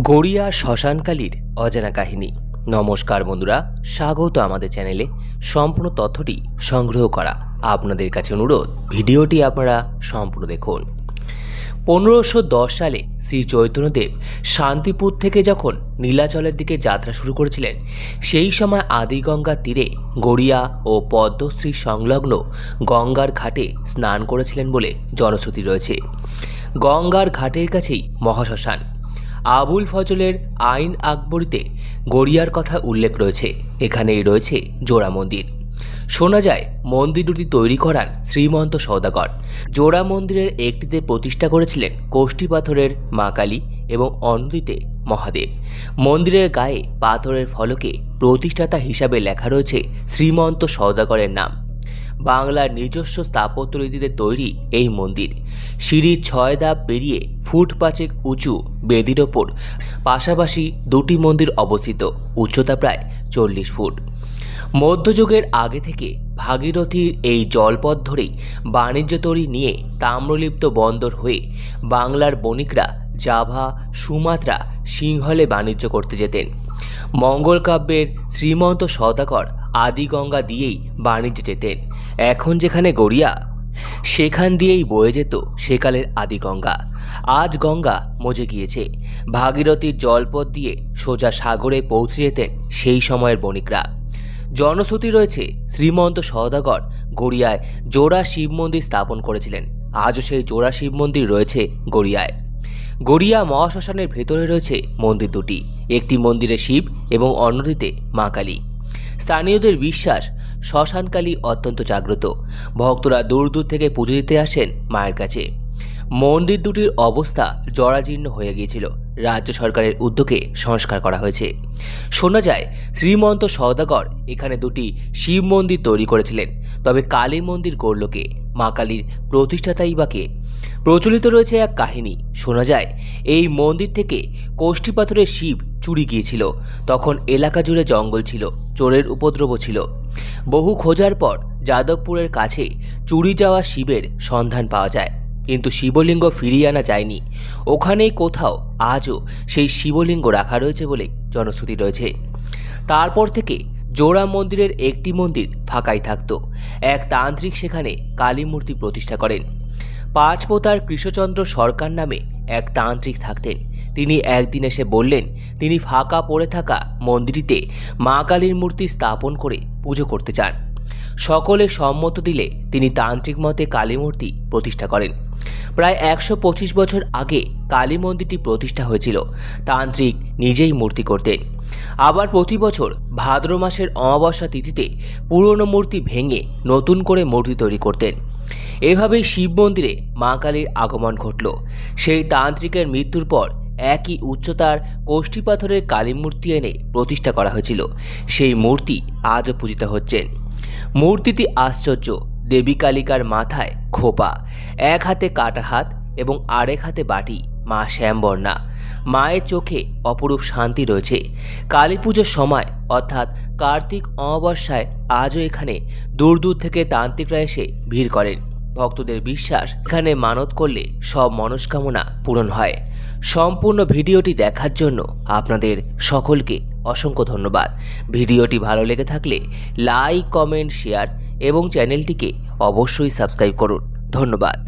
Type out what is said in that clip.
গড়িয়া শ্মশানকালীর অজানা কাহিনী। নমস্কার বন্ধুরা, স্বাগত আমাদের চ্যানেলে। সম্পূর্ণ তথ্যটি সংগ্রহ করা আপনাদের কাছে অনুরোধ, ভিডিওটি আপনারা সম্পূর্ণ দেখুন। পনেরোশো দশ সালে শ্রী চৈতন্যদেব শান্তিপুর থেকে যখন নীলাচলের দিকে যাত্রা শুরু করেছিলেন, সেই সময় আদিগঙ্গার তীরে গড়িয়া ও পদ্মশ্রী সংলগ্ন গঙ্গার ঘাটে স্নান করেছিলেন বলে জনশ্রুতি রয়েছে। গঙ্গার ঘাটের কাছেই মহাশ্মশান। আবুল ফজলের আইন আকবরীতে গড়িয়ার কথা উল্লেখ রয়েছে। এখানেই রয়েছে জোড়া মন্দির। শোনা যায়, মন্দির দুটি তৈরি করান শ্রীমন্ত সৌদাগর। জোড়া মন্দিরের একটিতে প্রতিষ্ঠা করেছিলেন কোষ্ঠী পাথরের মা কালী এবং অন্যটিতে মহাদেব। মন্দিরের গায়ে পাথরের ফলকে প্রতিষ্ঠাতা হিসাবে লেখা রয়েছে শ্রীমন্ত সৌদাগরের নাম। বাংলার নিজস্ব স্থাপত্যরীতিতে তৈরি এই মন্দির। সিঁড়ির ছয় ধাপ পেরিয়ে ফুট পাঁচেক উঁচু বেদির ওপর। পাশাপাশি দুটি মন্দির অবস্থিত, উচ্চতা প্রায় চল্লিশ ফুট। মধ্যযুগের আগে থেকে ভাগীরথীর এই জলপথ ধরেই বাণিজ্য তরী নিয়ে তাম্রলিপ্ত বন্দর হয়ে বাংলার বণিকরা জাভা, সুমাত্রা সিংহলে বাণিজ্য করতে যেতেন। মঙ্গল কাব্যের শ্রীমন্ত সদাকর আদিগঙ্গা দিয়েই বাণিজ্যে যেতেন। এখন যেখানে গড়িয়া, সেখান দিয়েই বয়ে যেত সেকালের আদিগঙ্গা। আজ গঙ্গা মজে গিয়েছে। ভাগীরথীর জলপথ দিয়ে সোজা সাগরে পৌঁছে যেতেন সেই সময়ের বণিকরা। জনশ্রুতি রয়েছে, শ্রীমন্ত সওদাগর গড়িয়ায় জোড়া শিব মন্দির স্থাপন করেছিলেন। আজও সেই জোড়া শিব মন্দির রয়েছে গড়িয়ায়। গড়িয়া মহাশ্মশানের ভেতরে রয়েছে মন্দির দুটি, একটি মন্দিরে শিব এবং অন্যটিতে মা কালী। স্থানীয়দের বিশ্বাস, শ্মশানকালী অত্যন্ত জাগ্রত। ভক্তরা দূর দূর থেকে পুজো দিতে আসেন মায়ের কাছে। মন্দির দুটির অবস্থা জরাজীর্ণ হয়ে গিয়েছিল। রাজ্য সরকারের উদ্যোগে সংস্কার করা হয়েছে। শোনা যায়, শ্রীমন্ত সওদাগর এখানে দুটি শিব মন্দির তৈরি করেছিলেন। তবে কালী মন্দির গড়লকে মা কালীর প্রতিষ্ঠাতাই বা কে? প্রচলিত রয়েছে এক কাহিনী। শোনা যায়, এই মন্দির থেকে কোষ্ঠী পাথরের শিব চুরি গিয়েছিল। তখন এলাকা জুড়ে জঙ্গল ছিল, চোরের উপদ্রব ছিল। বহু খোঁজার পর যাদবপুরের কাছে চুরি যাওয়া শিবের সন্ধান পাওয়া যায়। কিন্তু শিবলিঙ্গ ফিরিয়ে আনা যায়নি। ওখানেই কোথাও আজও সেই শিবলিঙ্গ রাখা রয়েছে বলে জনশ্রুতি রয়েছে। তারপর থেকে জোড়া মন্দিরের একটি মন্দির ফাঁকাই থাকত। এক তান্ত্রিক সেখানে কালী মূর্তি প্রতিষ্ঠা করেন। পাঁচপোতার কৃষ্ণচন্দ্র সরকার নামে এক তান্ত্রিক থাকতেন। তিনি একদিন এসে বললেন, তিনি ফাঁকা পড়ে থাকা মন্দিরটিতে মা কালীর মূর্তি স্থাপন করে পুজো করতে চান। সকলে সম্মত দিলে তিনি তান্ত্রিক মতে কালী মূর্তি প্রতিষ্ঠা করেন। প্রায় একশো পঁচিশ বছর আগে কালী মন্দিরটি প্রতিষ্ঠা হয়েছিল। তান্ত্রিক নিজেই মূর্তি করতেন। আবার প্রতি বছর ভাদ্র মাসের অমাবস্যা তিথিতে পুরনো মূর্তি ভেঙে নতুন করে মূর্তি তৈরি করতেন। এভাবেই শিব মন্দিরে মা কালীর আগমন ঘটল। সেই তান্ত্রিকের মৃত্যুর পর একই উচ্চতার কোষ্ঠী পাথরের কালী মূর্তি এনে প্রতিষ্ঠা করা হয়েছিল। সেই মূর্তি আজও পূজিত হচ্ছেন। মূর্তিটি আশ্চর্য, দেবী কালিকার মাথায় খোপা, এক হাতে কাটা হাত এবং আরেক হাতে বাটি। মা শ্যামবর্ণা। মায়ের চোখে অপরূপ শান্তি রয়েছে। কালী পুজোর সময়, অর্থাৎ কার্তিক অমাবস্যায়, আজও এখানে দূর দূর থেকে তান্ত্রিকরা এসে ভিড় করেন। ভক্তদের বিশ্বাস, এখানে মানত করলে সব মনস্কামনা পূরণ হয়। সম্পূর্ণ ভিডিওটি দেখার জন্য আপনাদের সকলকে অসংখ্য ধন্যবাদ। ভিডিওটি ভালো লেগে থাকলে লাইক, কমেন্ট, শেয়ার এবং চ্যানেলটিকে অবশ্যই সাবস্ক্রাইব করুন। ধন্যবাদ।